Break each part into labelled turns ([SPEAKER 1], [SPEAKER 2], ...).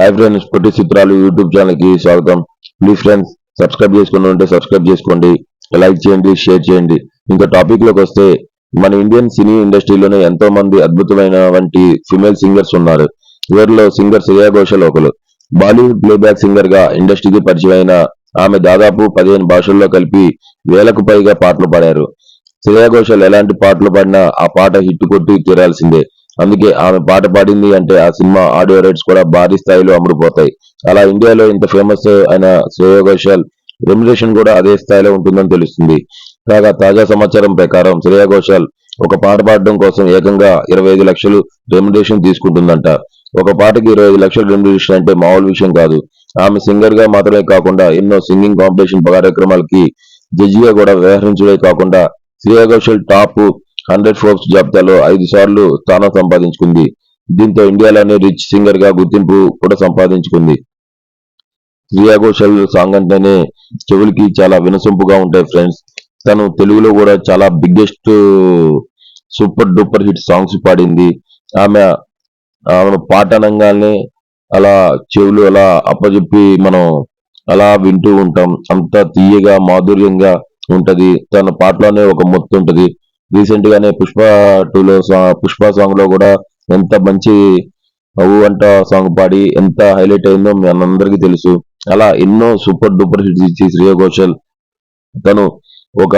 [SPEAKER 1] Hi friends పొట్టి చిత్రాలు YouTube ఛానల్కి స్వాగతం. ప్లీజ్ ఫ్రెండ్స్ సబ్స్క్రైబ్ చేసుకుని ఉంటే సబ్స్క్రైబ్ చేసుకోండి. లైక్ చేయండి షేర్ చేయండి. ఇంకా టాపిక్లోకి వస్తే మన ఇండియన్ సినీ ఇండస్ట్రీలోనే ఎంతో మంది అద్భుతమైన వంటి ఫిమేల్ సింగర్స్ ఉన్నారు. వీరిలో సింగర్ శ్రేయా ఘోషల్ ఒకరు. బాలీవుడ్ ప్లేబ్యాక్ సింగర్గా ఇండస్ట్రీకి పరిచయం అయిన ఆమె దాదాపు పదిహేను భాషల్లో కలిపి వేలకు పైగా పాటలు పాడారు. శ్రేయా ఘోషల్ ఎలాంటి పాటలు పాడినా ఆ పాట హిట్ కొట్టి తీరాల్సిందే. అందుకే ఆమె పాట పాడింది అంటే ఆ సినిమా ఆడియో రైట్స్ కూడా భారీ స్థాయిలో అమ్ముడుపోతాయి. అలా ఇండియాలో ఇంత ఫేమస్ అయిన శ్రేయో ఘోషాల్ రెమ్యునేషన్ కూడా అదే స్థాయిలో ఉంటుందని తెలుస్తుంది. కాగా తాజా సమాచారం ప్రకారం శ్రేయా ఘోషాల్ ఒక పాట పాడడం కోసం ఏకంగా ఇరవై ఐదు లక్షలు రెమ్యునేషన్ తీసుకుంటుందంట. ఒక పాటకి ఇరవై ఐదు లక్షల రెమ్యులేషన్ అంటే మామూలు విషయం కాదు. ఆమె సింగర్గా మాత్రమే కాకుండా ఎన్నో సింగింగ్ కాంపిటీషన్ కార్యక్రమాలకి జడ్జిగా కూడా వ్యవహరించడమే కాకుండా Shreya Ghoshal top hundred Forbes జాబితాలో ఐదు సార్లు స్థానం సంపాదించుకుంది. దీంతో ఇండియాలోనే రిచ్ సింగర్గా గుర్తింపు కూడా సంపాదించుకుంది. శ్రియా ఘోషల్ సాంగ్ అంటేనే చెవులకి చాలా వినసొంపుగా ఉంటాయి ఫ్రెండ్స్. తను తెలుగులో కూడా చాలా biggest super duper hit songs పాడింది. ఆమె ఆమె పాట అనగానే అలా చెవులు అలా అప్పచెప్పి మనం అలా వింటూ ఉంటాం. అంత తీయగా మాధుర్యంగా ఉంటది. తన పాటలోనే ఒక మొత్తు ఉంటది. రీసెంట్ గానే పుష్ప టూలో పుష్ప సాంగ్లో కూడా ఎంత మంచి అవు అంట సాంగ్ పాడి ఎంత హైలైట్ అయిందో మీ అందరికీ తెలుసు. అలా ఎన్నో సూపర్ డూపర్ హిట్స్ ఇచ్చి శ్రేయ ఘోషల్. తను ఒక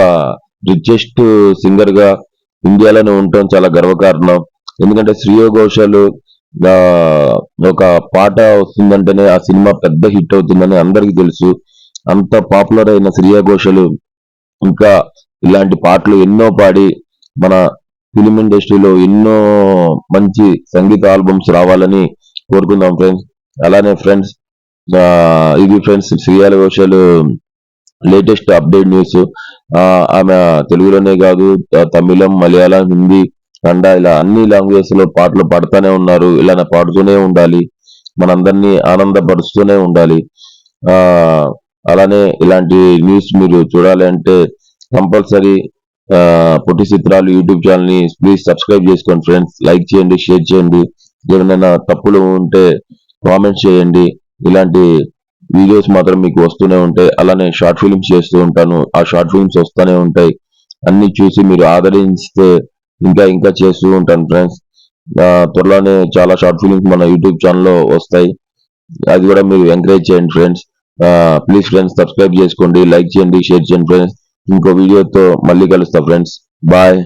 [SPEAKER 1] రిచెస్ట్ సింగర్గా ఇండియాలోనే ఉండటం చాలా గర్వకారణం. ఎందుకంటే శ్రేయ ఘోషల్ ఒక పాట వస్తుందంటేనే ఆ సినిమా పెద్ద హిట్ అవుతుందని అందరికీ తెలుసు. అంత పాపులర్ అయిన శ్రేయ ఘోషలు ఇంకా ఇలాంటి పాటలు ఎన్నో పాడి మన ఫిలిం ఇండస్ట్రీలో ఎన్నో మంచి సంగీత ఆల్బమ్స్ రావాలని కోరుకుందాం ఫ్రెండ్స్ అలానే ఫ్రెండ్స్ ఇది ఫ్రెండ్స్ శ్రీయాల ఘోషల్ లేటెస్ట్ అప్డేట్ న్యూస్ ఆమె తెలుగులోనే కాదు తమిళం మలయాళం హిందీ కండ ఇలా అన్ని లాంగ్వేజెస్లో పాటలు పాడుతూనే ఉన్నారు. ఇలా పాడుతూనే ఉండాలి. మనందరినీ ఆనందపరుస్తూనే ఉండాలి. ఆ అలానే ఇలాంటి న్యూస్ మీరు చూడాలి అంటే కంపల్సరీ పొట్టి చిత్రాలు యూట్యూబ్ ఛానల్ని ప్లీజ్ సబ్స్క్రైబ్ చేసుకోండి ఫ్రెండ్స్. లైక్ చేయండి షేర్ చేయండి. ఏమైనా తప్పులు ఉంటే కామెంట్స్ చేయండి. ఇలాంటి వీడియోస్ మాత్రం మీకు వస్తూనే ఉంటాయి. అలానే షార్ట్ ఫిలిమ్స్ చేస్తూ ఉంటాను. ఆ షార్ట్ ఫిల్మ్స్ వస్తూనే ఉంటాయి. అన్ని చూసి మీరు ఆదరిస్తే ఇంకా ఇంకా చేస్తూ ఉంటాను ఫ్రెండ్స్. త్వరలోనే చాలా షార్ట్ ఫిలిమ్స్ మన యూట్యూబ్ ఛానల్లో వస్తాయి. అది కూడా మీరు ఎంకరేజ్ చేయండి ఫ్రెండ్స్. ప్లీజ్ ఫ్రెండ్స్ సబ్స్క్రైబ్ చేసుకోండి. లైక్ చేయండి షేర్ చేయండి ఫ్రెండ్స్. ఇంకో వీడియోతో మళ్ళీ కలుస్తా ఫ్రెండ్స్ బాయ్